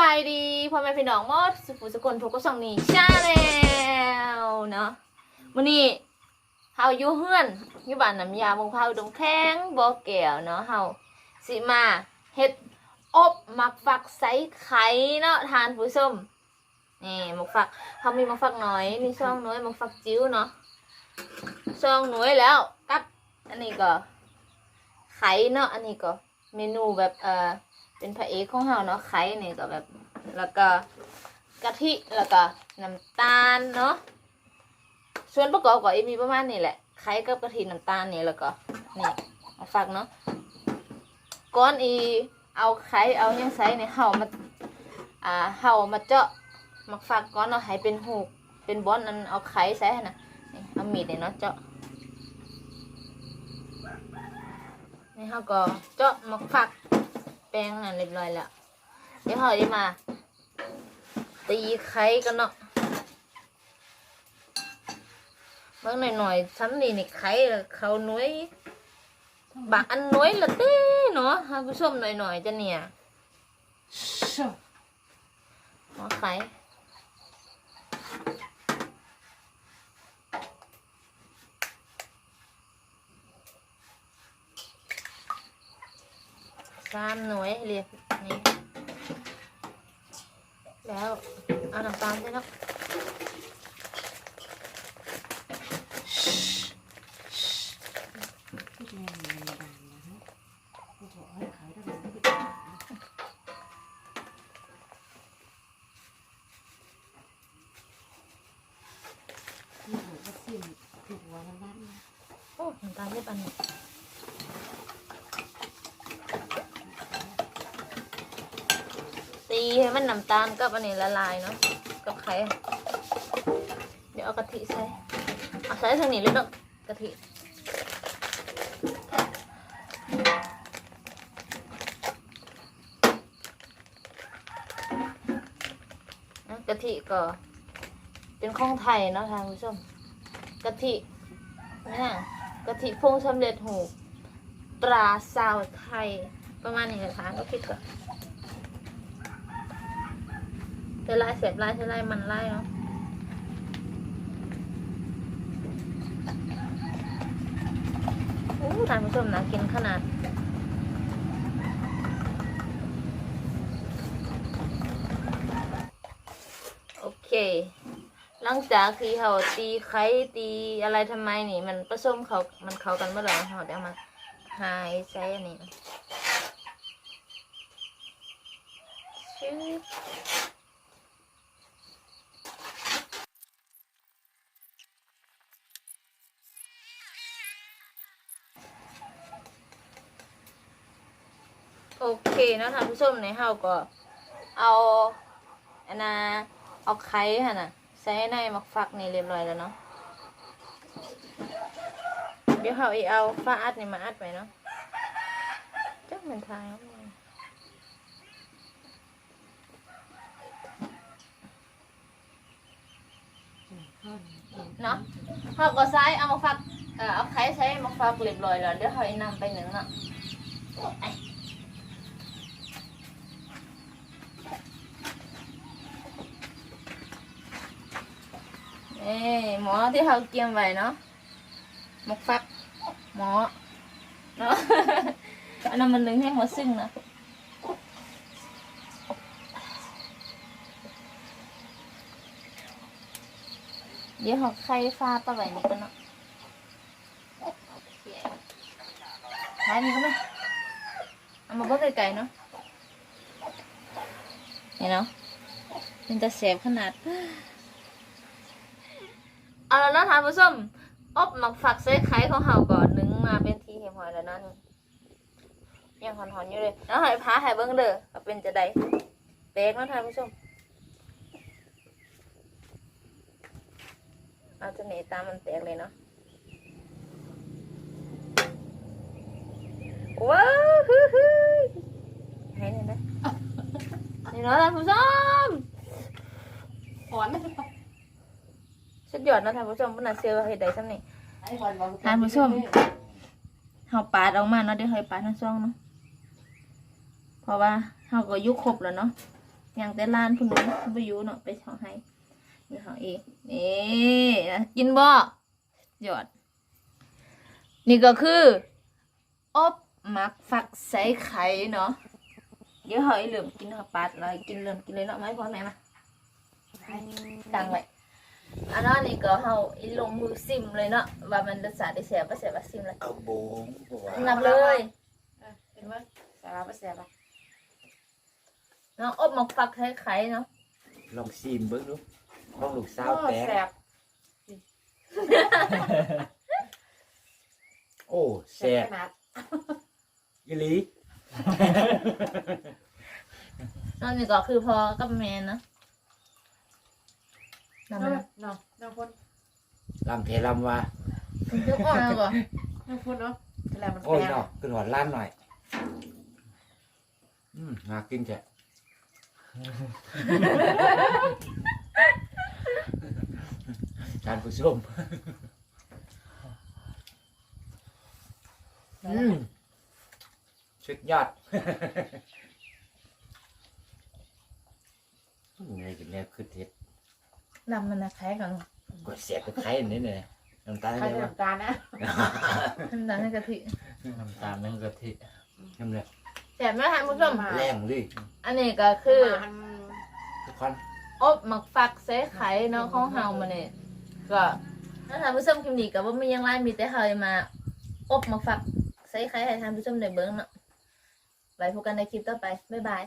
บายดีพ่อแม่พี่น้องหมดสุขุสกุลพวกก็ส่องนี่ชาแนลเนาะมื้อนี้เฮาอยู่เฮือนอยู่บ้านน้ำยาบงพาวดงแข้งบ่อแก้วเนาะเฮาสิมาเฮ็ดอบหมักฝักใส่ไข่เนาะทานผู้ชมนี่หมักฝักเฮามีหมักฝักน้อยนี่ซองน้อยหมักฝักจิ๋วเนาะซองน้อยแล้วกับอันนี้ก็ไข่เนาะอันนี้ก็เมนูแบบเอ่อ เป็นพระเอกของเฮาเนาะไข่เนี่ยก็แบบแล้วก็กะทิแล้วก็น้ำตาลเนาะส่วนประกอบก็มีประมาณนี้แหละไข่กับกะทิน้ำตาลนี่แล้วก็นี่มาฝากเนาะก้อนอีเอาไข่เอายังใส่ในเฮามาอ่าเฮามาเจาะมาฝากก้อนเนาะให้เป็นหูกเป็นบอนนั้นเอาไข่ใส่นะนี่เอามีดเนี่ยเนาะเจาะนี่เฮาก็เจาะมาฝาก แป้งอะเรียบร้อยแล้ว เดี๋ยวเราจะมา ตีไข่กันเนาะเมื่อหน่อยๆซ้ำนี่นี่ไข่ละเขาหน้อยบางอันน้อยละเต้เนาะท่านผู้ชมหน่อยๆจะเนี่ยหมอไข่ สามหน่วยเรียกนี่แล้วเอาน้ำตาลใช่เนาะโอ้น้ำตาลเรียบอัน ตีให้มันน้ำตาลกับอันนี้ละลายเนาะกับไข่เดี๋ยวเอากะทิใส่เอาใส่ทางนี้เลยเนาะกะทินะกะทิก็เป็นของไทยเนาะท่านผู้ชมกะทินี่กะทิพงสำเร็จหูกตราซาวไทยประมาณนี้นะคะก็คิดก่อน เทลายเสียบไลายเทลายมันไลายเนาะอู้ท่านผู้ชมนะกินขนาดโอเค หลังจากที่เขาตีไข่ตีอะไรทำไมนี่มันผสมเขา มันเขากันเมื่อไหร่เขาเดี๋ยวมาหายใส่อันนี้ชื่ โอเคเนาะท่านผู้ชมในเฮาก็เอาอันนะเอาไข่ค่ะนะใส่ในหมักฟักนี่เรียบร้อยแล้วเนาะเดี๋ยวเฮาอีเอาฟ้าอัดนี่มาอัดไว้เนาะจักเหมือนทางแล้วเนาะเฮาก็ใส่เอาหมักฟัก เอาไข่ใส่หมักฟักเรียบร้อยแล้วเดี๋ยวเฮาอีนำไปหนึ่งเนาะ เอ้หมอที่เขาเกียมไว้เนาะหมกฟักหมอเนาะอันนั้นมันลึงให้หมอซึ่งนะ เดี๋ยวเขาไข่ฟ้าปะไว้นี่กันเนาะหายนี่ก็ไหมเอามาเบิ่งไกลๆเนาะเห็นเนาะเป็นตะแสบขนาดเอาแล้วเนาะท่านผู้ชมอบหมักฝักใส่ไข่ของเฮาก่อนหนึ่งมาเป็นทีเห็มหอยแล้วเนั่นยังหอนๆอยู่เลยแล้วใหอยพาให้เบิ่งเด้อว่าเป็นจะได้แตกเนาะท่านผู้ชมเอาจะหนีตามมันแตกเลยเนาะว้าวฮึฮึให้หน่อยนะนี่เนาะท่านผู้ชมหอนไม่ใช่สุด ยอดเนาะท่านผู้ชมบ่น่าเชื่อว่าเฮ็ดได้ซำนี้ไอ้หอนบอกท่านผู้ชมเฮาปาดออกมาเนาะเดี๋ยวเฮาปาดทั้งช่องเนาะเพราะว่าเฮาก็อยุครบแล้วเนาะอย่างแต่ร้านพุ่นนู้นไปอยู่เนาะไปเขาให้นี่เขาเองนี่นะกินบ่หยอด นี่ก็คืออบหมักฝักใส่ไข่เนาะเดี๋ยวเขาไอ้เหลื่อมกินข้าวปัดเลยกินเหลื่อมกินเลยเนาะไหมพ่อแม่มาตังไว้ อันนั้นนี่ก็เขาไอ้ลงมือซิมเลยเนาะว่ามันรสชาติได้แซ่บบ่แซ่บว่าซิมเลยเอาโบงบัวนับเลยเออเป็นว่าสาระภาษาละเนาะอบหมักฝักใส่ไข่เนาะลองซีมเบิ้งดูห้องลูกสาวโอ้แตแสกบโอ้แสแซ่บบขนาดอีหลี เนาะนี่ก็คือพอกับแม่นะ นำเอมันอเนาะน้องพลลำเทลำว่ามันจะอ่อนแล้วก็น้องพลเนาะแต่แล้วมันโอ้ยแปลกเนาะขึ้นหอดล้านหน่อย อืมน่ากินแท้ท่านผู้ชมอืมสุดยอดไงกันเนี่ยคือเท็ด นำมันนะคล้ายกันกดเสียบกับไข่นี่เนี่ยน้ำตาลใครนี่จะวะทำการนะน้ำตาลในกะทิน้ำตาลนึ่งกะทิน้ำเลยแต่แม่ทานผู้ชมแรงดิอันนี้ก็คือมันทุกคนอบหมักฟักใส่ไข่เนาะของเฮามาเนี่ยก็ถ้าท่านผู้ชมคลิปนี้ก็บ่มีหยังไรมีแต่เฮามา อบหมักฟักใส่ไข่ให้ท่านผู้ชมได้เบิ่งเนาะไว้พบกันในคลิปต่อไป บ๊ายบาย